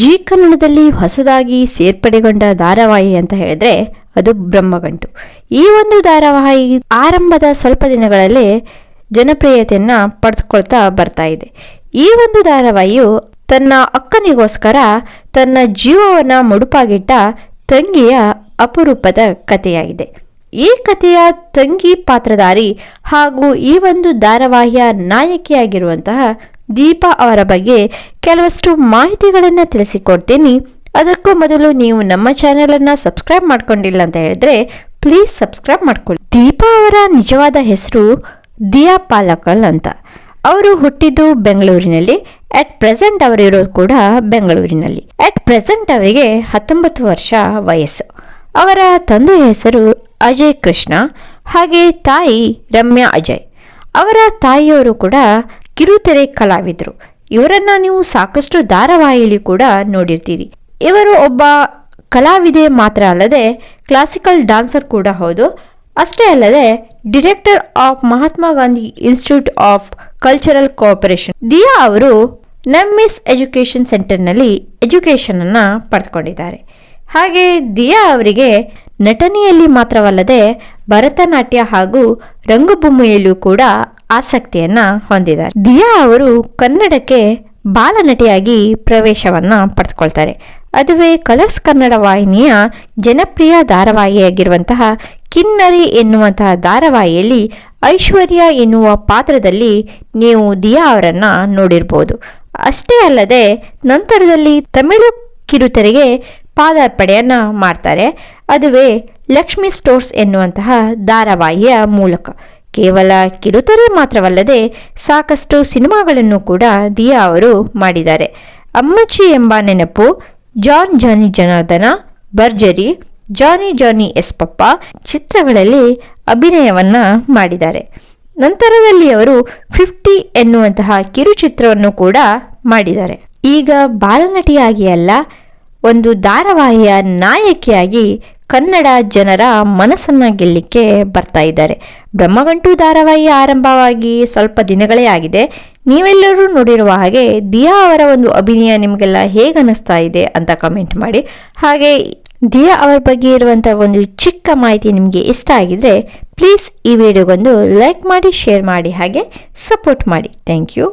G ಕನ್ನಡದಲ್ಲಿ ಹೊಸದಾಗಿ ಸೇರ್ಪಡೆಗೊಂಡ ಧಾರಾವಾಹಿ ಅಂತ ಹೇಳಿದ್ರೆ ಅದು ಬ್ರಹ್ಮಗಂಟು. ಈ ಒಂದು ಧಾರಾವಾಹಿ ಆರಂಭದ ಸ್ವಲ್ಪ ದಿನಗಳಲ್ಲೇ ಜನಪ್ರಿಯತೆಯನ್ನು ಪಡೆದುಕೊಳ್ತಾ ಬರ್ತಾ ಇದೆ. ಈ ಒಂದು ಧಾರಾವಾಹಿಯು ತನ್ನ ಅಕ್ಕನಿಗೋಸ್ಕರ ತನ್ನ ಜೀವವನ್ನು ಮುಡುಪಾಗಿಟ್ಟ ತಂಗಿಯ ಅಪರೂಪದ ಕಥೆಯಾಗಿದೆ. ಈ ಕಥೆಯ ತಂಗಿ ಪಾತ್ರಧಾರಿ ಹಾಗೂ ಈ ಒಂದು ಧಾರಾವಾಹಿಯ ನಾಯಕಿಯಾಗಿರುವಂತಹ ದೀಪಾ ಅವರ ಬಗ್ಗೆ ಕೆಲವಷ್ಟು ಮಾಹಿತಿಗಳನ್ನು ತಿಳಿಸಿಕೊಡ್ತೀನಿ. ಅದಕ್ಕೂ ಮೊದಲು ನೀವು ನಮ್ಮ ಚಾನೆಲನ್ನು ಸಬ್ಸ್ಕ್ರೈಬ್ ಮಾಡ್ಕೊಂಡಿಲ್ಲ ಅಂತ ಹೇಳಿದ್ರೆ ಪ್ಲೀಸ್ ಸಬ್ಸ್ಕ್ರೈಬ್ ಮಾಡ್ಕೊಳ್ಳಿ. ದೀಪಾ ಅವರ ನಿಜವಾದ ಹೆಸರು ದಿಯಾ ಪಾಲಕಲ್ ಅಂತ. ಅವರು ಹುಟ್ಟಿದ್ದು ಬೆಂಗಳೂರಿನಲ್ಲಿ ಅಟ್ ಪ್ರೆಸೆಂಟ್ ಅವರಿರೋದು ಕೂಡ ಬೆಂಗಳೂರಿನಲ್ಲಿ. ಅಟ್ ಪ್ರೆಸೆಂಟ್ ಅವರಿಗೆ ಹತ್ತೊಂಬತ್ತು ವರ್ಷ ವಯಸ್ಸು. ಅವರ ತಂದೆಯ ಹೆಸರು ಅಜಯ್ ಕೃಷ್ಣ, ಹಾಗೆ ತಾಯಿ ರಮ್ಯಾ ಅಜಯ್. ಅವರ ತಾಯಿಯವರು ಕೂಡ ಕಿರುತೆರೆ ಕಲಾವಿದರು. ಇವರನ್ನ ನೀವು ಸಾಕಷ್ಟು ಧಾರಾವಾಹಿಯಲ್ಲಿ ಕೂಡ ನೋಡಿರ್ತೀರಿ. ಇವರು ಒಬ್ಬ ಕಲಾವಿದೆ ಮಾತ್ರ ಅಲ್ಲದೆ ಕ್ಲಾಸಿಕಲ್ ಡಾನ್ಸರ್ ಕೂಡ ಹೌದು. ಅಷ್ಟೇ ಅಲ್ಲದೆ director of Mahatma Gandhi institute of cultural cooperation Diya ಅವರು ನಮ್ಮಿಸ್ ಎಜುಕೇಷನ್ ಸೆಂಟರ್ನಲ್ಲಿ ಎಜುಕೇಷನನ್ನು ಪಡೆದುಕೊಂಡಿದ್ದಾರೆ. ಹಾಗೆ ದಿಯಾ ಅವರಿಗೆ ನಟನೆಯಲ್ಲಿ ಮಾತ್ರವಲ್ಲದೆ ಭರತನಾಟ್ಯ ಹಾಗೂ ರಂಗಭೂಮಿಯಲ್ಲೂ ಕೂಡ ಆಸಕ್ತಿಯನ್ನ ಹೊಂದಿದ್ದಾರೆ. ದಿಯಾ ಅವರು ಕನ್ನಡಕ್ಕೆ ಬಾಲನಟಿಯಾಗಿ ಪ್ರವೇಶವನ್ನು ಪಡೆದುಕೊಳ್ತಾರೆ. ಅದುವೇ ಕಲರ್ಸ್ ಕನ್ನಡ ವಾಹಿನಿಯ ಜನಪ್ರಿಯ ಧಾರಾವಾಹಿಯಾಗಿರುವಂತಹ ಕಿನ್ನರಿ ಎನ್ನುವಂತಹ ಧಾರಾವಾಹಿಯಲ್ಲಿ ಐಶ್ವರ್ಯ ಎನ್ನುವ ಪಾತ್ರದಲ್ಲಿ ನೀವು ದಿಯಾ ಅವರನ್ನು ನೋಡಿರ್ಬೋದು. ಅಷ್ಟೇ ಅಲ್ಲದೆ ನಂತರದಲ್ಲಿ ತಮಿಳು ಕಿರುತೆರೆಗೆ ಪಾದಾರ್ಪಣೆಯನ್ನ ಮಾಡ್ತಾರೆ. ಅದುವೇ ಲಕ್ಷ್ಮಿ ಸ್ಟೋರ್ಸ್ ಎನ್ನುವಂತಹ ಧಾರಾವಾಹಿಯ ಮೂಲಕ. ಕೇವಲ ಕಿರುತೆರೆ ಮಾತ್ರವಲ್ಲದೆ ಸಾಕಷ್ಟು ಸಿನಿಮಾಗಳನ್ನು ಕೂಡ ದಿಯಾ ಅವರು ಮಾಡಿದ್ದಾರೆ. ಅಮ್ಮಚ್ಚಿ ಎಂಬ ನೆನಪು, ಜಾನ್ ಜಾನಿ ಜನಾರ್ದನ, ಭರ್ಜರಿ, ಜಾನಿ ಜಾನಿ ಎಸ್ ಪಪ್ಪ ಚಿತ್ರಗಳಲ್ಲಿ ಅಭಿನಯವನ್ನ ಮಾಡಿದ್ದಾರೆ. ನಂತರದಲ್ಲಿ ಅವರು ಫಿಫ್ಟಿ ಎನ್ನುವಂತಹ ಕಿರುಚಿತ್ರವನ್ನು ಕೂಡ ಮಾಡಿದ್ದಾರೆ. ಈಗ ಬಾಲನಟಿಯಾಗಿ ಅಲ್ಲ, ಒಂದು ಧಾರಾವಾಹಿಯ ನಾಯಕಿಯಾಗಿ ಕನ್ನಡ ಜನರ ಮನಸ್ಸನ್ನು ಗೆಲ್ಲಿಕ್ಕೆ ಬರ್ತಾ ಇದ್ದಾರೆ. ಬ್ರಹ್ಮಗಂಟು ಧಾರಾವಾಹಿ ಆರಂಭವಾಗಿ ಸ್ವಲ್ಪ ದಿನಗಳೇ ಆಗಿದೆ. ನೀವೆಲ್ಲರೂ ನೋಡಿರುವ ಹಾಗೆ ದಿಯಾ ಅವರ ಒಂದು ಅಭಿನಯ ನಿಮಗೆಲ್ಲ ಹೇಗೆ ಅನ್ನಿಸ್ತಾ ಇದೆ ಅಂತ ಕಮೆಂಟ್ ಮಾಡಿ. ಹಾಗೆ ದಿಯಾ ಅವರ ಬಗ್ಗೆ ಇರುವಂಥ ಒಂದು ಚಿಕ್ಕ ಮಾಹಿತಿ ನಿಮಗೆ ಇಷ್ಟ ಆಗಿದ್ರೆ ಪ್ಲೀಸ್ ಈ ವಿಡಿಯೋಗೊಂದು ಲೈಕ್ ಮಾಡಿ ಶೇರ್ ಮಾಡಿ, ಹಾಗೆ ಸಪೋರ್ಟ್ ಮಾಡಿ. Thank you